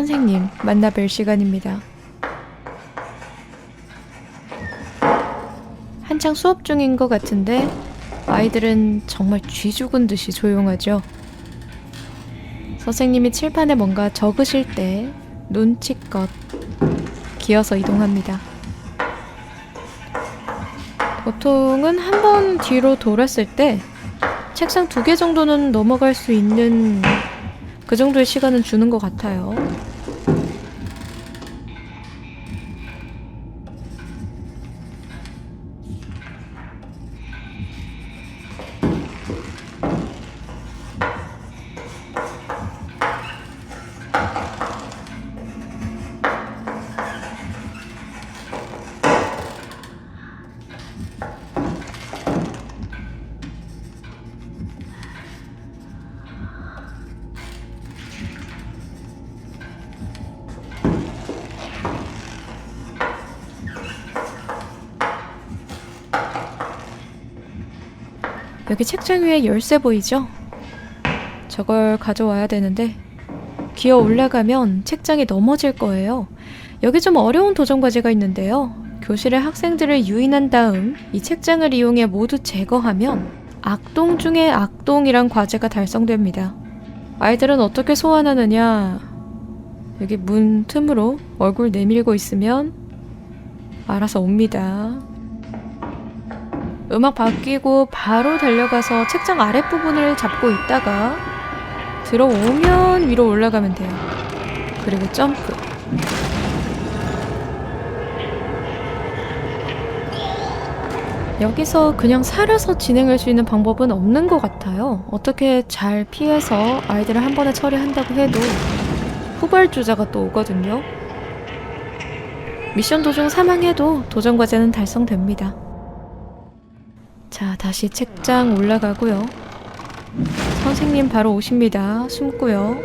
선생님 만나뵐 시간입니다. 한창 수업 중인 것 같은데 아이들은 정말 쥐 죽은 듯이 조용하죠. 선생님이 칠판에 뭔가 적으실 때 눈치껏 기어서 이동합니다. 보통은 한 번 뒤로 돌았을 때 책상 두 개 정도는 넘어갈 수 있는 그 정도의 시간은 주는 것 같아요. 여기 책장 위에 열쇠 보이죠? 저걸 가져와야 되는데 기어 올라가면 책장이 넘어질 거예요. 여기 좀 어려운 도전 과제가 있는데요. 교실의 학생들을 유인한 다음 이 책장을 이용해 모두 제거하면 악동 중에 악동이란 과제가 달성됩니다. 아이들은 어떻게 소환하느냐? 여기 문 틈으로 얼굴 내밀고 있으면 알아서 옵니다. 음악 바뀌고 바로 달려가서 책장 아랫부분을 잡고 있다가 들어오면 위로 올라가면 돼요. 그리고 점프. 여기서 그냥 살아서 진행할 수 있는 방법은 없는 것 같아요. 어떻게 잘 피해서 아이들을 한 번에 처리한다고 해도 후발주자가 또 오거든요. 미션 도중 사망해도 도전 과제는 달성됩니다. 자, 다시 책장 올라가고요. 선생님 바로 오십니다. 숨고요.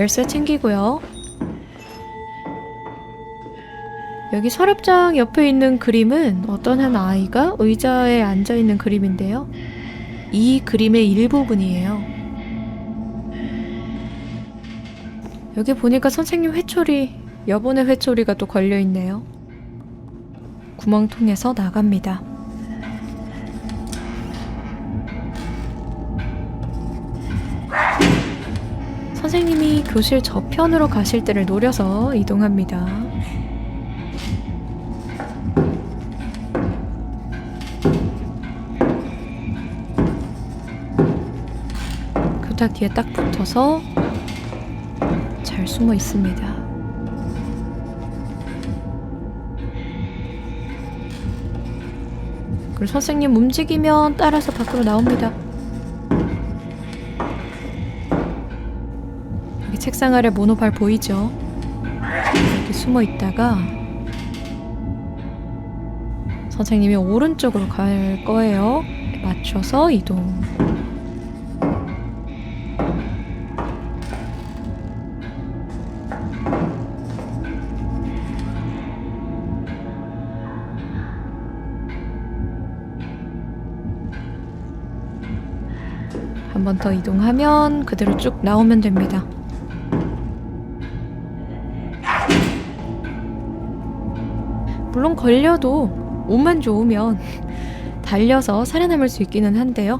열쇠 챙기고요. 여기 서랍장 옆에 있는 그림은 어떤 한 아이가 의자에 앉아 있는 그림인데요. 이 그림의 일부분이에요. 여기 보니까 선생님 회초리, 여분의 회초리가 또 걸려 있네요. 구멍 통해서 나갑니다. 교실 저편으로 가실 때를 노려서 이동합니다. 교탁 뒤에 딱 붙어서 잘 숨어 있습니다. 그리고 선생님 움직이면 따라서 밖으로 나옵니다. 책상 아래 모노발 보이죠? 이렇게 숨어 있다가 선생님이 오른쪽으로 갈 거예요. 맞춰서 이동. 한 번 더 이동하면 그대로 쭉 나오면 됩니다. 물론 걸려도 옷만 좋으면 달려서 살아남을 수 있기는 한데요.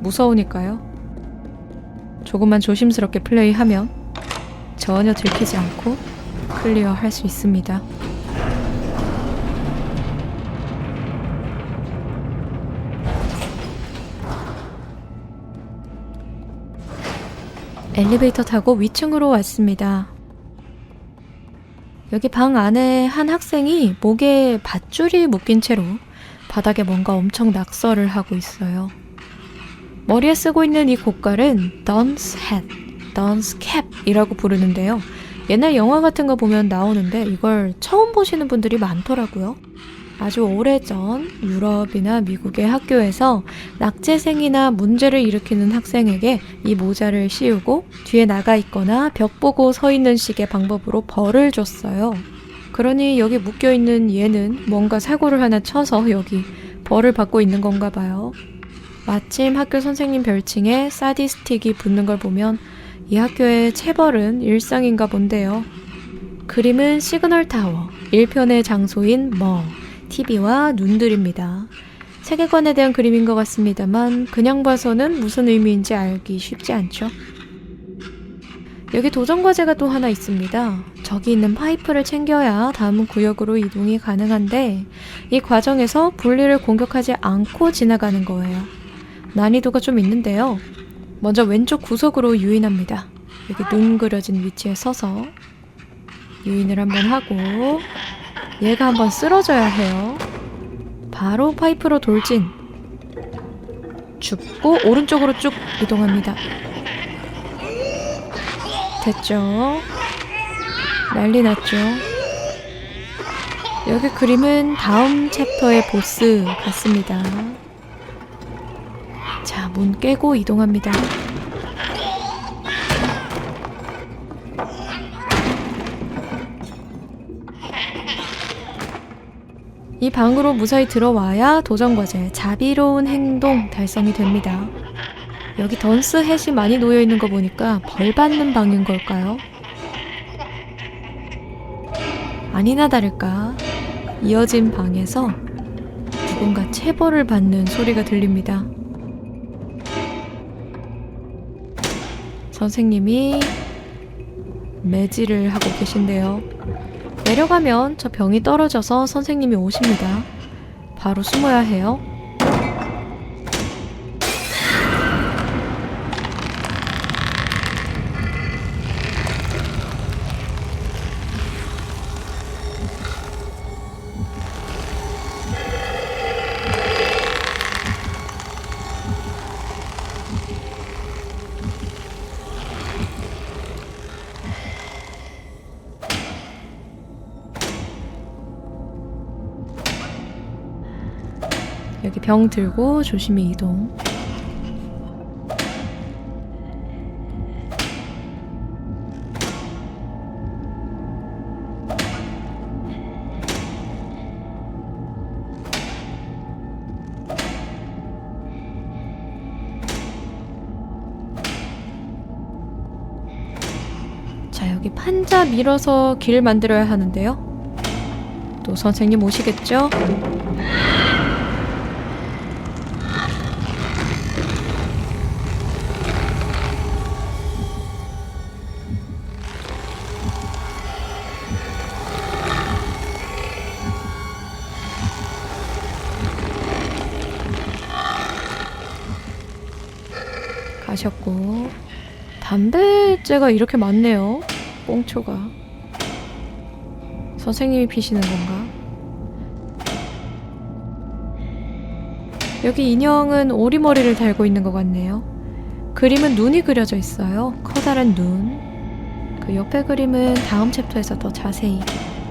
무서우니까요. 조금만 조심스럽게 플레이하면 전혀 들키지 않고 클리어 할 수 있습니다. 엘리베이터 타고 위층으로 왔습니다. 여기 방 안에 한 학생이 목에 밧줄이 묶인 채로 바닥에 뭔가 엄청 낙서를 하고 있어요. 머리에 쓰고 있는 이 고깔은 Don's Hat, Don's Cap이라고 부르는데요. 옛날 영화 같은 거 보면 나오는데 이걸 처음 보시는 분들이 많더라고요. 아주 오래전 유럽이나 미국의 학교에서 낙제생이나 문제를 일으키는 학생에게 이 모자를 씌우고 뒤에 나가 있거나 벽 보고 서 있는 식의 방법으로 벌을 줬어요. 그러니 여기 묶여 있는 얘는 뭔가 사고를 하나 쳐서 여기 벌을 받고 있는 건가 봐요. 마침 학교 선생님 별칭에 사디스틱이 붙는 걸 보면 이 학교의 체벌은 일상인가 본데요. 그림은 시그널 타워, 1편의 장소인 머, TV와 눈들입니다. 세계관에 대한 그림인 것 같습니다만 그냥 봐서는 무슨 의미인지 알기 쉽지 않죠. 여기 도전 과제가 또 하나 있습니다. 저기 있는 파이프를 챙겨야 다음 구역으로 이동이 가능한데 이 과정에서 분리를 공격하지 않고 지나가는 거예요. 난이도가 좀 있는데요. 먼저 왼쪽 구석으로 유인합니다. 여기 눈 그려진 위치에 서서 유인을 한번 하고 얘가 한번 쓰러져야 해요. 바로 파이프로 돌진. 죽고 오른쪽으로 쭉 이동합니다. 됐죠? 난리 났죠? 여기 그림은 다음 챕터의 보스 같습니다. 자, 문 깨고 이동합니다. 이 방으로 무사히 들어와야 도전 과제 자비로운 행동 달성이 됩니다. 여기 던스 햇이 많이 놓여 있는 거 보니까 벌 받는 방인 걸까요? 아니나 다를까 이어진 방에서 누군가 체벌을 받는 소리가 들립니다. 선생님이 매질을 하고 계신데요. 내려가면 저 병이 떨어져서 선생님이 오십니다. 바로 숨어야 해요. 여기 병 들고 조심히 이동. 자, 여기 판자 밀어서 길 만들어야 하는데요. 또 선생님 오시겠죠? 가셨고 담배째가 이렇게 많네요. 꽁초가 선생님이 피시는 건가? 여기 인형은 오리머리를 달고 있는 것 같네요. 그림은 눈이 그려져 있어요. 커다란 눈. 그 옆에 그림은 다음 챕터에서 더 자세히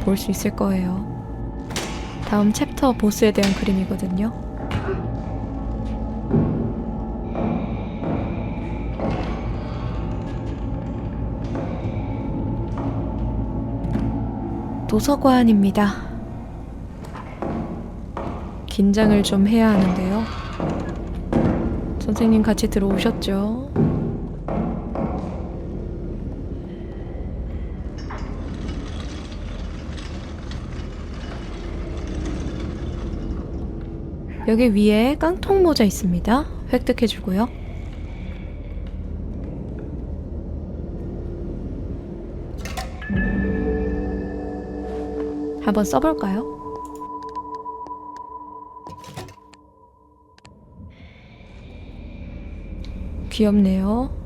볼 수 있을 거예요. 다음 챕터 보스에 대한 그림이거든요. 도서관입니다. 긴장을 좀 해야 하는데요. 선생님 같이 들어오셨죠? 여기 위에 깡통 모자 있습니다. 획득해주고요. 한번 써볼까요? 귀엽네요.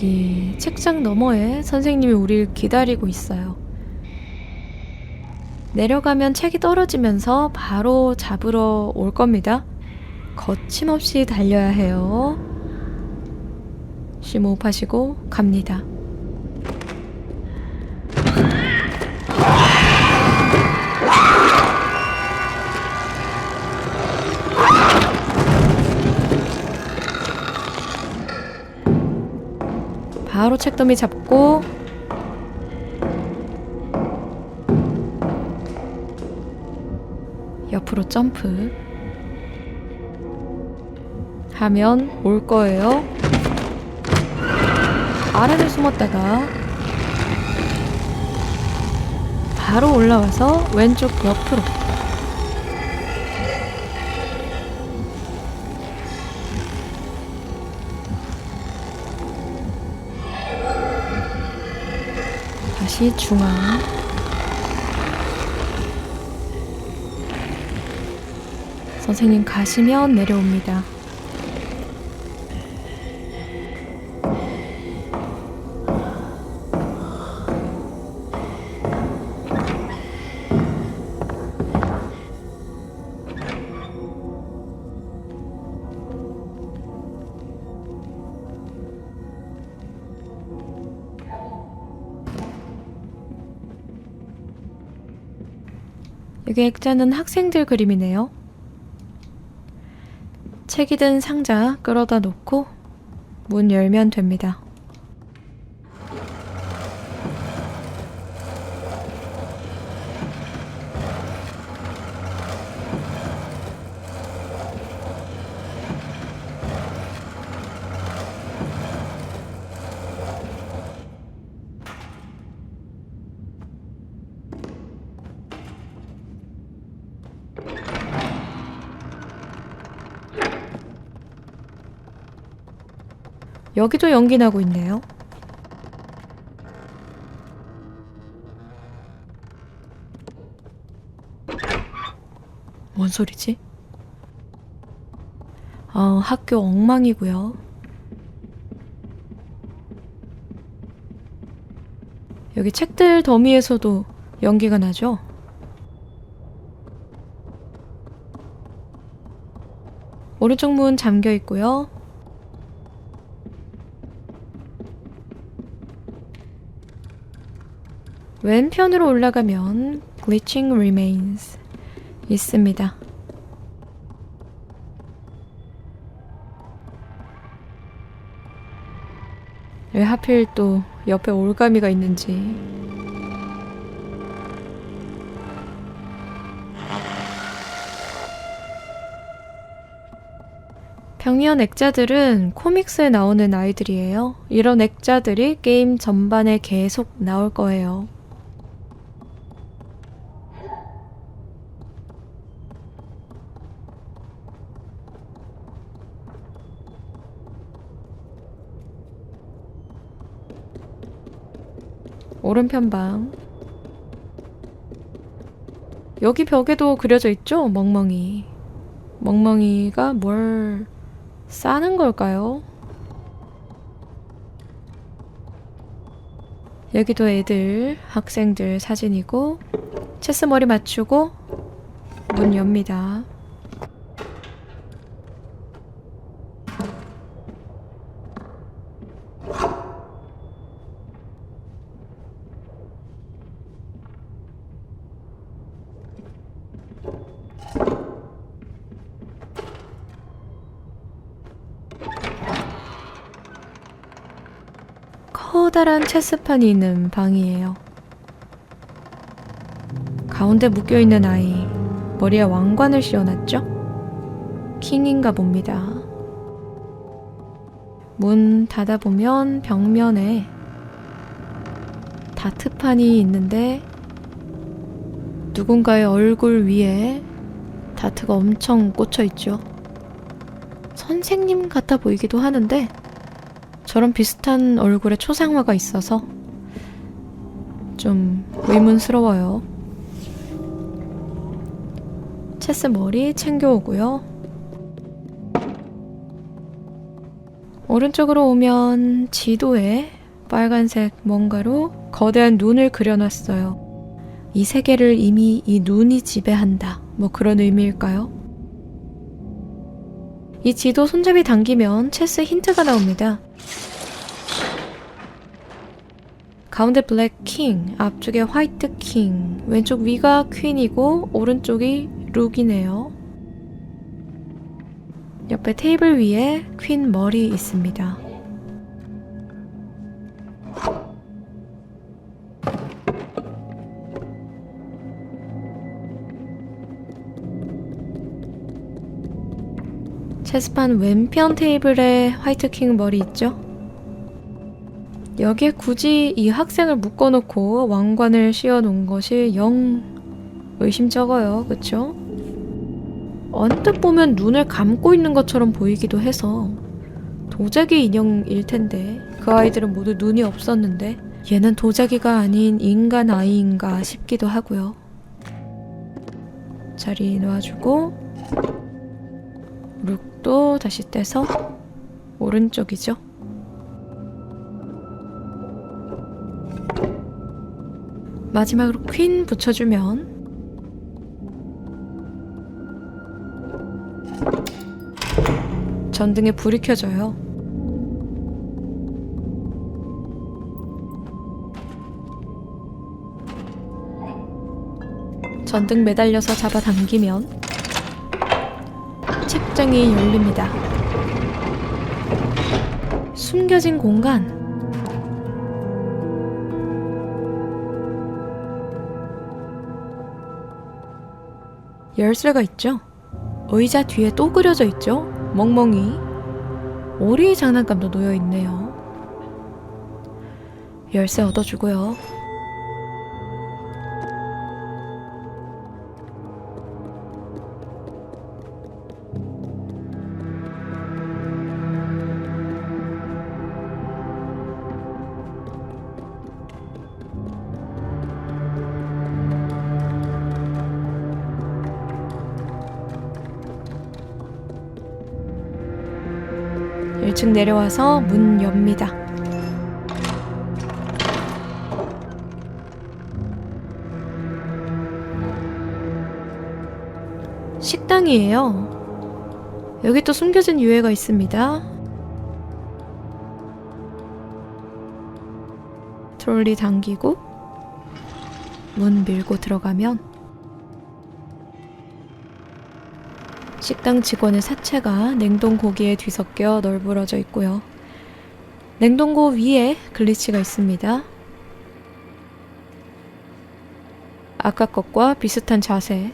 자, 자, 여기 책장 너머에 선생님이 우리를 기다리고 있어요. 내려가면 책이 떨어지면서 바로 잡으러 올 겁니다. 거침없이 달려야 해요. 심호흡하시고 갑니다. 바로 책더미 잡고. 옆으로 점프. 하면 올 거예요. 아래를 숨었다가 바로 올라와서 왼쪽 옆으로 다시 중앙 선생님 가시면 내려옵니다. 여기 액자는 학생들 그림이네요. 책이 든 상자 끌어다 놓고 문 열면 됩니다. 여기도 연기 나고 있네요. 뭔 소리지? 어, 학교 엉망이고요. 여기 책들 더미에서도 연기가 나죠? 오른쪽 문 잠겨 있고요. 왼편으로 올라가면 Glitching Remains 있습니다. 왜 하필 또 옆에 올가미가 있는지 병이한 액자들은 코믹스에 나오는 아이들이에요. 이런 액자들이 게임 전반에 계속 나올 거예요. 오른편 방. 여기 벽에도 그려져 있죠? 멍멍이. 멍멍이가 뭘 싸는 걸까요? 여기도 애들, 학생들 사진이고, 체스 머리 맞추고, 문 엽니다. 커다란 체스판이 있는 방이에요. 가운데 묶여있는 아이, 머리에 왕관을 씌워놨죠? 킹인가 봅니다. 문 닫아보면 벽면에 다트판이 있는데 누군가의 얼굴 위에 다트가 엄청 꽂혀있죠. 선생님 같아 보이기도 하는데 저런 비슷한 얼굴에 초상화가 있어서 좀 의문스러워요. 체스 머리 챙겨오고요. 오른쪽으로 오면 지도에 빨간색 뭔가로 거대한 눈을 그려놨어요. 이 세계를 이미 이 눈이 지배한다. 뭐 그런 의미일까요? 이 지도 손잡이 당기면 체스 힌트가 나옵니다. 가운데 블랙 킹, 앞쪽에 화이트 킹, 왼쪽 위가 퀸이고 오른쪽이 룩이네요. 옆에 테이블 위에 퀸 머리 있습니다. 체스판 왼편 테이블에 화이트킹 머리 있죠? 여기에 굳이 이 학생을 묶어놓고 왕관을 씌워놓은 것이 영 의심쩍어요. 그쵸? 언뜻 보면 눈을 감고 있는 것처럼 보이기도 해서 도자기 인형일 텐데 그 아이들은 모두 눈이 없었는데 얘는 도자기가 아닌 인간 아이인가 싶기도 하고요. 자리 놓아주고 룩 도 다시 떼서 오른쪽이죠. 마지막으로 퀸 붙여주면 전등에 불이 켜져요. 전등 매달려서 잡아당기면 책장이 열립니다. 숨겨진 공간. 열쇠가 있죠? 의자 뒤에 또 그려져 있죠? 멍멍이. 오리 장난감도 놓여 있네요. 열쇠 얻어주고요. 일층 내려와서 문 엽니다. 식당이에요. 여기 또 숨겨진 유해가 있습니다. 트롤리 당기고 문 밀고 들어가면 식당 직원의 사체가 냉동 고기에 뒤섞여 널브러져 있고요. 냉동고 위에 글리치가 있습니다. 아까 것과 비슷한 자세.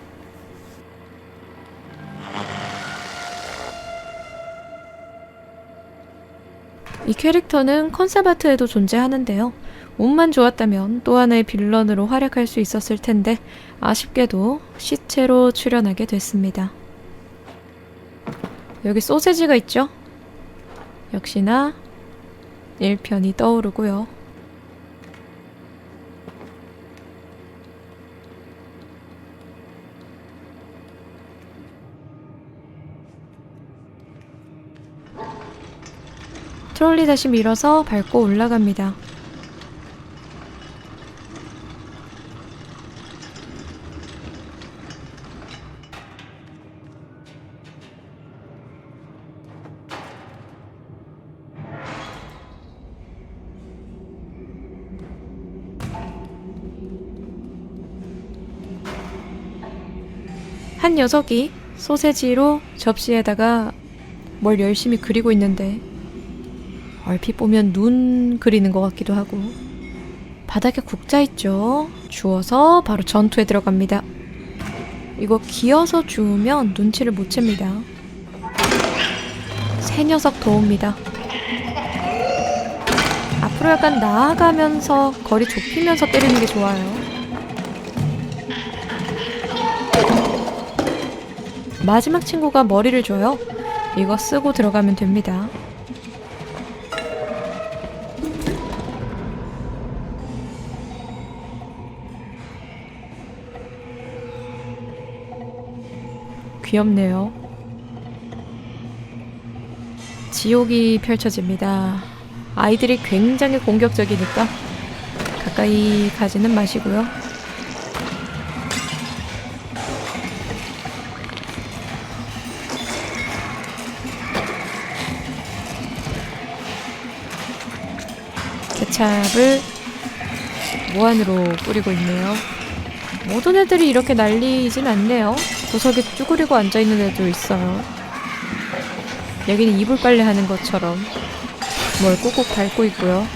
이 캐릭터는 컨셉 아트에도 존재하는데요. 옷만 좋았다면 또 하나의 빌런으로 활약할 수 있었을 텐데 아쉽게도 시체로 출연하게 됐습니다. 여기 소세지가 있죠? 역시나 1편이 떠오르고요. 트롤리 다시 밀어서 밟고 올라갑니다. 한 녀석이 소세지로 접시에다가 뭘 열심히 그리고 있는데 얼핏 보면 눈 그리는 것 같기도 하고. 바닥에 국자 있죠? 주워서 바로 전투에 들어갑니다. 이거 기어서 주우면 눈치를 못 챕니다. 새 녀석 더 옵니다. 앞으로 약간 나아가면서 거리 좁히면서 때리는 게 좋아요 마지막 친구가 머리를 줘요. 이거 쓰고 들어가면 됩니다. 귀엽네요. 지옥이 펼쳐집니다. 아이들이 굉장히 공격적이니까 가까이 가지는 마시고요. 케찹을 무한으로 뿌리고 있네요. 모든 애들이 이렇게 날리진 않네요. 구석에 쭈그리고 앉아있는 애도 있어요. 여기는 이불 빨래 하는 것처럼 뭘 꾹꾹 밟고 있고요.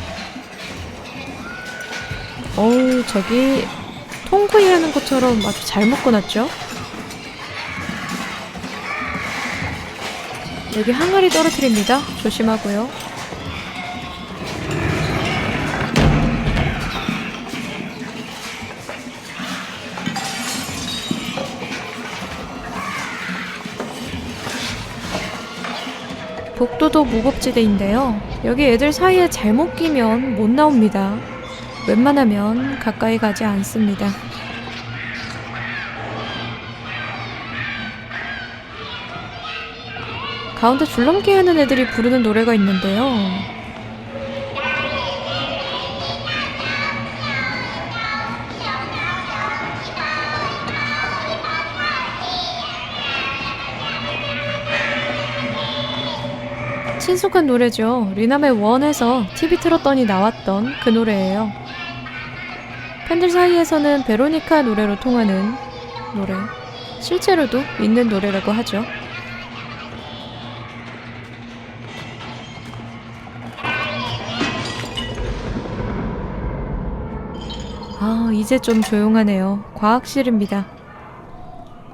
어우, 저기 통구이 하는 것처럼 아주 잘 묶어놨죠? 여기 항아리 떨어뜨립니다. 조심하고요. 무법지대인데요. 여기 애들 사이에 잘못 끼면 못 나옵니다. 웬만하면 가까이 가지 않습니다. 가운데 줄넘기 하는 애들이 부르는 노래가 있는데요. 친숙한 노래죠. 리남의 원에서 TV 틀었더니 나왔던 그 노래예요. 팬들 사이에서는 베로니카 노래로 통하는 노래. 실제로도 있는 노래라고 하죠. 아, 이제 좀 조용하네요. 과학실입니다.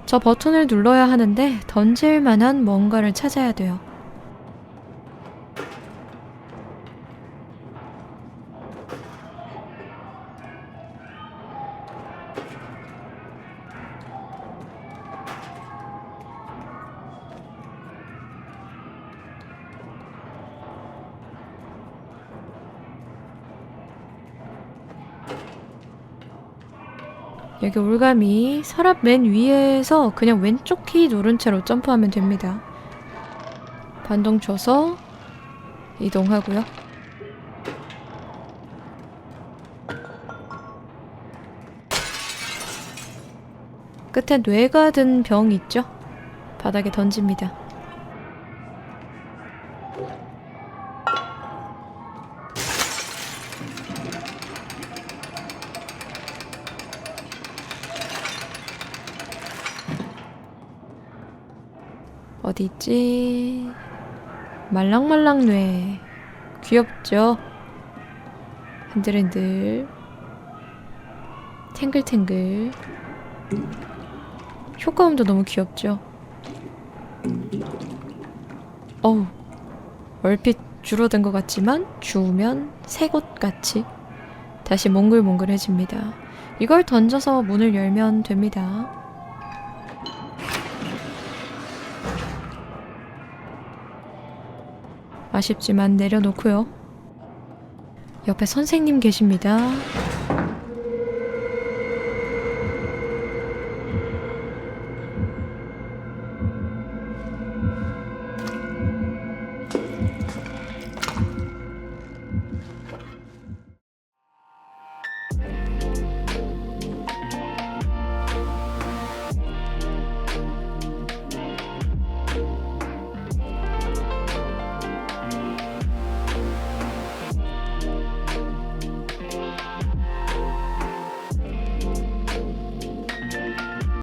저 버튼을 눌러야 하는데 던질 만한 뭔가를 찾아야 돼요. 여기 올가미 서랍 맨 위에서 그냥 왼쪽 키 누른 채로 점프하면 됩니다. 반동 줘서 이동하고요. 끝에 뇌가 든 병 있죠? 바닥에 던집니다. 어디 있지? 말랑말랑 뇌. 귀엽죠? 흔들흔들. 탱글탱글. 효과음도 너무 귀엽죠? 어우. 얼핏 줄어든 것 같지만 주우면 새곳같이 다시 몽글몽글해집니다. 이걸 던져서 문을 열면 됩니다. 아쉽지만 내려놓고요. 옆에 선생님 계십니다.